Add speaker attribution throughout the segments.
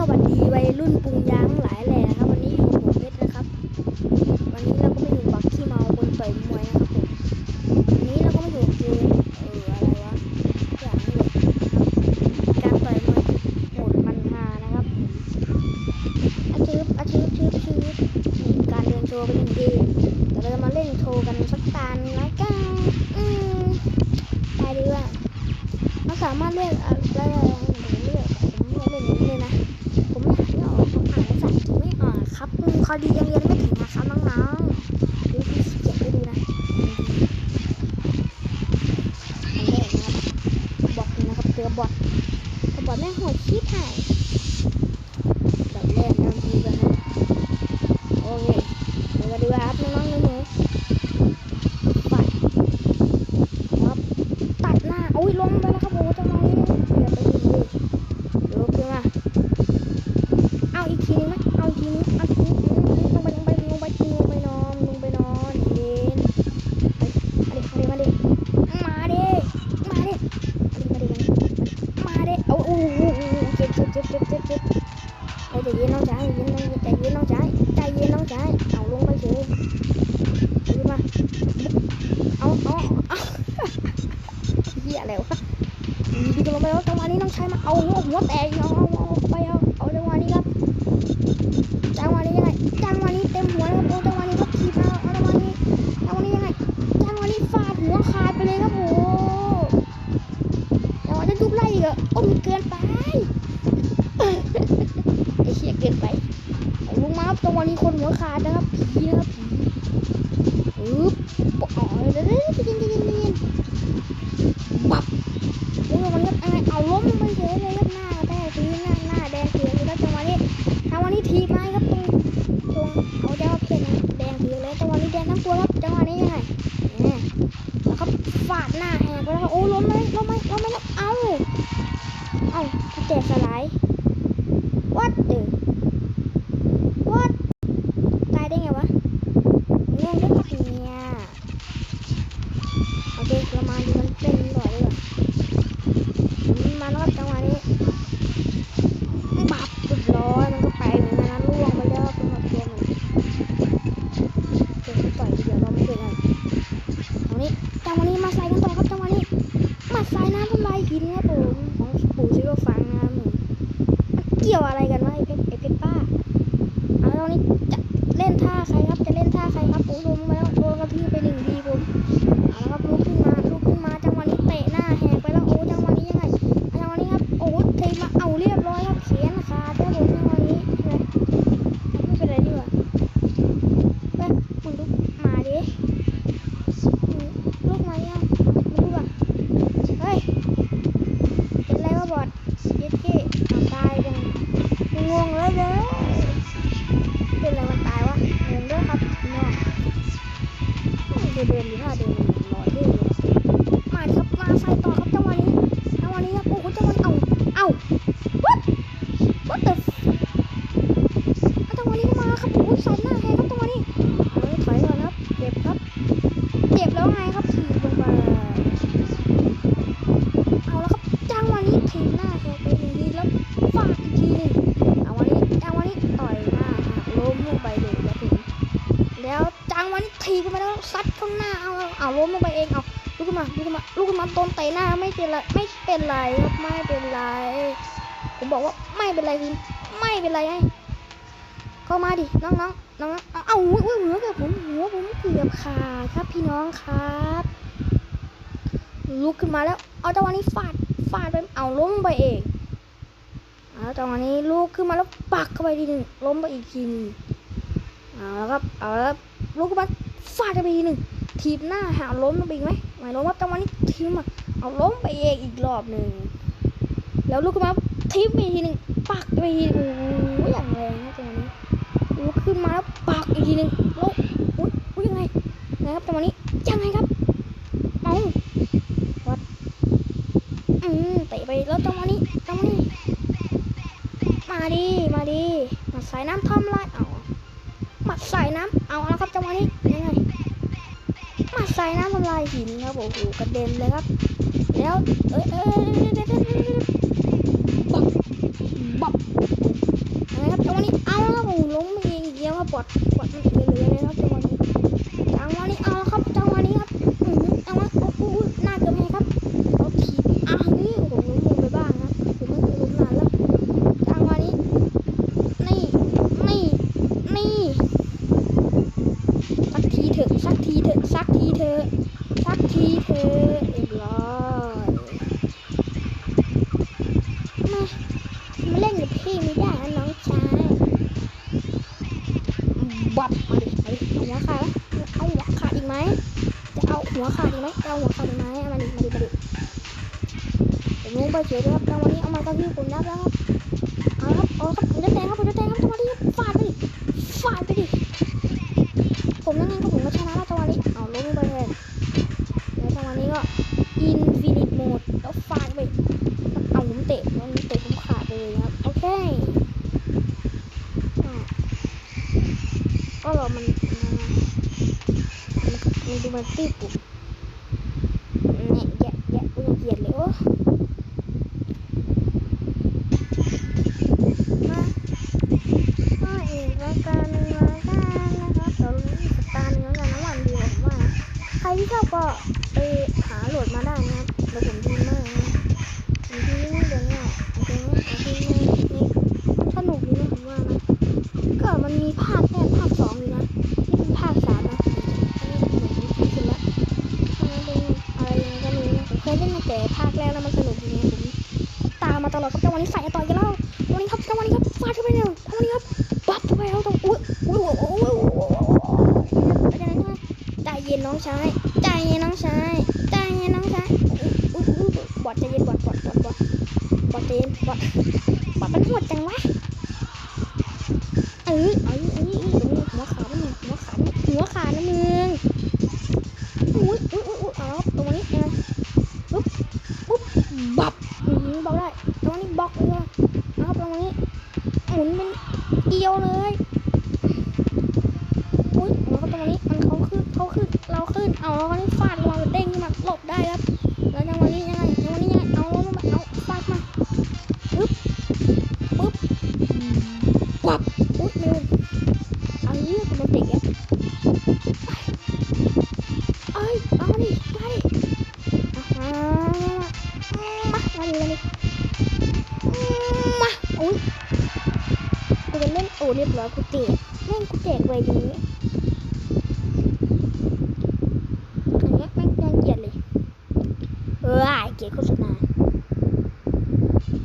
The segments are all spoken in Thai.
Speaker 1: สวัสดีวัยรุ่นปุงยางหลายแหล่นะครับ วันนี้อยู่กับผมเพชรนะครับ วันนี้เราก็มาอยู่บักขี้เมาคนต่อยมวยนะครับผมวันนี้เราก็มาอยู่เกมเอออะไรวะอย่างนี้เลยนะครับการต่อยมวยโหดมันฮานะครับอาชืบอาชืบชืบชืบนี่การเรียนโชว์เป็นอย่างดีแต่เราจะมาเล่นโชว์กันสักตาหนึงแล้วกันอืมไปดีกว่าเราสามารถเลือกอะไรผมเลือกผมเลือกเล่นอย่นี้เลยนะ ครับอืมคอดียังเรียนไม่ถึงนะครับน้องๆดูที่เขียนให้ดูนะอันแรกนะครับบอทนะครับเจอบอทเจอบอทแม่งโหดชิบหายแบบแรกนะดีกันนะโอเคเดี๋ยวมาดูครับน้องๆหนูๆไปครับตัดหน้าโอ้ยลงไปแล้วครับโอ้จังหวะนี้เดี๋ย ใจเย็นน้องชายเย็นน้องใจเย็นน้องชายใจเย็นน้องชายเอาลงไปเฉยขึ้นมาเอาเอาเอาเหี้ยอะไรวะดีกันลงไปแล้วจังหวะนี้น้องชายมาเอาหัวหัวแตกเอาเอาเอาไปเอาเอาจังหวะนี้ครับจังหวะนี้ยังไงจังหวะนี้เต็มหัวเลยครับโอ้จังหวะนี้ครับทีบมาเอาจังหวะนี้จังหวะนี้ยังไงจังหวะนี้ฟาดหัวขาดไปเลยครับโอ้จังหวะจะทุบไล่อีกเหรอโอ้มันเกินไป กินไปลงมาครับจังวะนี้คนหัวขาดนะครับผีนะครับผีอึ๊บอ๋อเดี๋ยวเดี๋ยวเดี๋ยวเดี๋ยวเดี๋ยวเดี๋ยวบับลงมามันก็ยังไงเอาล้มลงไปเฉยเลยครับหน้าแดงพื้นหน้าหน้าแดงเขียวเลยครับจังหวะนี้จังหวะนี้ทีบมาครับตรงตรงเอาเจ้าเป็นแดงถือเลยจังหวะนี้แดงทั้งตัวครับจังหวะนี้ยังไงแล้วก็ฟาดหน้าแหกไปแล้วโอ้ล้มไหมล้มไหมล้มไหมเอาเอาแตกสลาย what the what ตายได้ไงวะงงด้วยเนี่ยโอเคเรามาดูมันเต้นก่อนดีกว่าอืมมาแล้วครับจังหวะนี้ บับเรียบร้อยมันก็ไปเหมือนกันนะล่วงไปแล้วเป็นแบบตัวมันเจอต่อยเดียวเราไม่เป็นไรตรงนี้จังหวะนี้มาใส่กันต่อครับจังหวะนี้มาใส่น้ำทำลายหินครับผมของปู่ซิโรฟังนมมันเกี่ยวอะไรกันวะไอเพชรไอเพชรป้าเอาตอนนี้จะเล่นท่าใครครับจะเล่นท่าใครครับโอ้ลงมาแล้วโดนกระทืบไปหนึ่งทีผมเอาละครับลุกขึ้นมาลุกขึ้นมาจังหวะนี้เตะหน้าแหกไปแล้วโอ้จังหวะนี้ยังไง จังหวะนี้ครับ โอ้เทมาเอาเรียบร้อยครับเขียนขาดครับผมจังหวะนี้ใช่ไหมไม่เป็นไรดีกว่าเฮ้ยมึงลุกมาดิมึงลุกมายังมึงลุกอะเฮ้ยเป็นไรวะบอดเย็ดเก้เอาตายจังมึ งงงแล้วเด้อเป็นไรมันตายวะงงด้วยครับน้องเดินเดินอยู่ท่าเดินลอยเดินเลยมาครับมาใส่ต่อครับจังหวะนี้จังหวะนี้ครับโอ้โหจังหวะเอาเอา what what the f- เอจังหวะนี้ก็มาครับโอ้ยใส่หน้าแหกครับจังหวะนี้ มลงไปเองเอาลุกขึ้นมาลุกขึ้นมาลุกขึ้นมาโดนเตหน้าไม่เป็นไรไม่เป็นไรครับไม่เป็นไรผมบอกว่าไม่เป็นไรพี่ไม่เป็นไรไงเข้ามาดิน้องน้องน้องเอาเอาอุ้ยอุ้ยหัวเกือบผมหัวผมเกือบขาดครับพี่น้องครับลุกขึ้นมาแล้ว เอาจังหวะนี้ฟาดฟาดไปเอาล้มไปเองเอาจังหวะนี้ลุกขึ้นมาแล้วปักเข้าไปทีหนึ่งล้มไปอีกทีนึงเอาแล้วครับเอาแล้วลุกขึ้นมาฟาดไปทีหนึ่ง ทีบหน้าหาล้มลงไปอีกไหมไม่ล้มครับจังหวะนี้ทีมมาเอาล้มไปเองอีกรอบหนึ่งแล้วลุกขึ้นมาทีบไปอีกทีหนึ่งปักไปทีโอ้ยอย่างแรงนะจังหวะนี้ลุกขึ้นมาแล้วปักอีกทีหนึ่งแล้วอุ้ยอุ้ยังไงนะครับจังหวะนี้ยังไงครับเอาวัดอืมเตะไปแล้วจังหวะนี้จังหวะนี้มาดีมาดีมาสายน้ำทำลายเอามาสายน้ำเอาแล้วครับจังหวะนี้ มาใส่น้ำทำลายหินครับโอ้โหกระเด็นเลยครับ แล้วเอ้ยเอ้ยบับบับอะไรครับจังหวะนี้เอาแล้วผมล้มเองเดียวครับบอดบอดมันเลือเลยครับจังหวะนี้จังหวะนี้เอาแล้วครับจัง หัวขาดอีไหมเอาหัวขาดอีไหมเอามาดิมาดิมาดิผมลงไปเฉยเลยครับจังวะนี้เอามากระทืบผมนับแล้วครับเอาครับเอาครับผมจะแทงครับผมจะแทงครับจังหวะนี้ฟาดไปดิฟาดไปดิผมยังไงก็ผมก็ชนะแล้วจังหวะนี้เอาล้มไปเลยแล้วจังหวะนี้ก็อินฟินิตโหมดแล้วฟาดไปเอาผมเตะมันเตะผมขาดไปเลยครับโอเคก็รอมันมันมันดูมันตีปุ๊บเนี่ยแยะแยะกูยังเกลียดเลยโอ้มามาอีกรายการหนึ่งรายการนะครับเดี๋ยวนี้อีกสัปดาห์หนึงแล้วกันนะวันเดียวผมว่านะใครที่ชอบก็ไปหาโหลดมาได้นะครับเดี๋ยวผมดีมากนะ อันที่นี่เดี๋ยวเนี่ยอันที่นี่อันที่นี่นี่สนุกดีนะผมว่านะก็มันมีภาคแรกภาคสองอยู่นะนี่เป็นภาคสามนะอันนี้ผมคิดขึ้นละอันนั้นเป็นอะไรยังไงก็ไม่รู้นะผมเคยเล่นมาแต่ภาคแรกแล้วมันสนุกดีนะผมตามมาตลอดครับจังหวะนี้ใส่ต่อยกันแล้ววันนี้ครับจังหวะนี้ครับฟาดเข้าไปเนี่ยจังหวะนี้ครับปั๊บเข้าไปแล้วตรงอุ้ยอุ้ยโอ้ยโอ้ยโอ้ยโอ้ยโอ้ยใจเย็นใจ เย็นน้องชายใจเย็นน้องชายใจเย็นน้องชายอุ้ยอุ้ยบอดใจเย็นบอดบอดบอดบอดบอดเจนบอดบอดมันโหดจังวะเออเออเออเออหัวขาดนะมึงหัวขาดหัวขาดนะมึงอุ้ยอุ้ยอุ้ยอุ้ยเอาวตรงนี้ยังไงปุ๊บปุ๊บบับอืมบอกได้ตรงนี้บล็อกเลยเอาตรงนี้หมุนเป็นเอียวเลย ล่นโอ้เรียบร้อยกูเตะเล่นกูแจกไว้ดีอันนี้แม่งยังเกลียดเลยเออเกียร์โฆษณา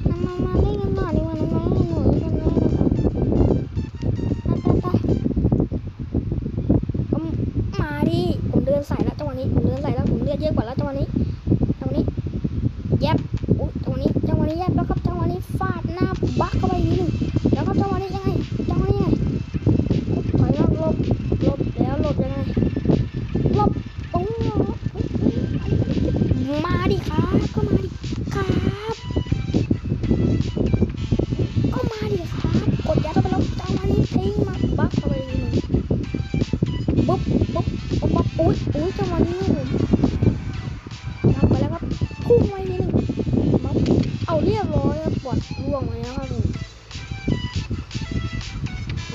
Speaker 1: มามาเล่นกันหน่อยดีกว่าน้องๆหนูๆกันเลยนะครับไปไปไปมาดิผมเดินใส่แล้วจังหวะนี้ผมเดินใส่แล้วผมเลือดเยอะกว่าแล้วจังหวะนี้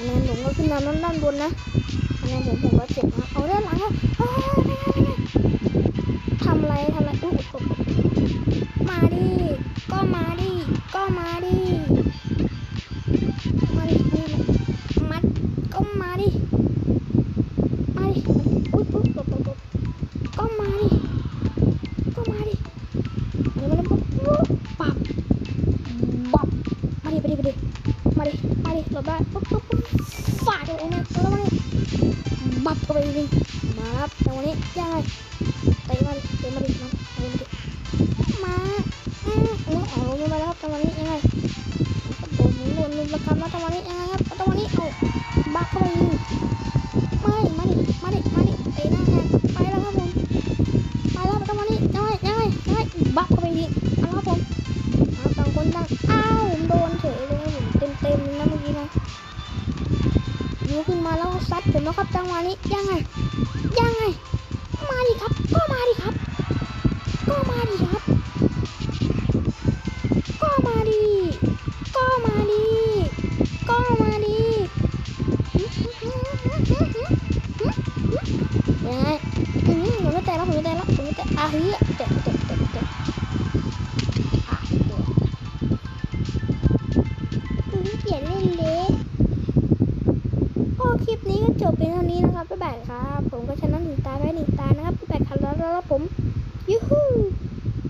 Speaker 1: อันนั้นผมก็ขึ้นมาด้านด้านบนนะคะแนนผมผมก็เจ็บนะเอาด้านหลังครับเอ้ยไม่ไม่ไม่ไม่ทำอะไรทำอะไรอุ๊ยมาดิ ก็มาดิ ก็มาดิ มาดิ ลุมประกันแล้วแต่วันนี้ยังไงครับแต่วันนี้เอาบักเข้าไปอีกไม่มาดิมาดิมาดิเตะหน้าแหกไปแล้วครับผมมาแล้วจังหวะนี้ยังไงยังไงยังไงบักเข้าไปอีกเอาครับผมเอาต่างคนต่างอ้าวผมโดนเฉยเลยผมเต็มเต็มนะเมื่อกี้นะยิวขึ้นมาแล้วซัดผมแล้วครับจังหวะนี้ยังไงยังไงมาดิครับ ก็มาดิครับ ก็มาดิครับ ยังไงอืมผมไม่แตะแล้วผมไม่แตะแล้วผมไม่แตะอะเฮ้ยแตะแตะแตะแตะอะเดี๋ยวอืมเขียนเล่นเละโอ้คลิปนี้ก็จบเป็นเท่านี้นะครับบ๊ายบายครับ ผมก็ชนะหนึ่งตาแพ้หนึ่งตานะครับบ๊ายบายครับแล้วแล้วผม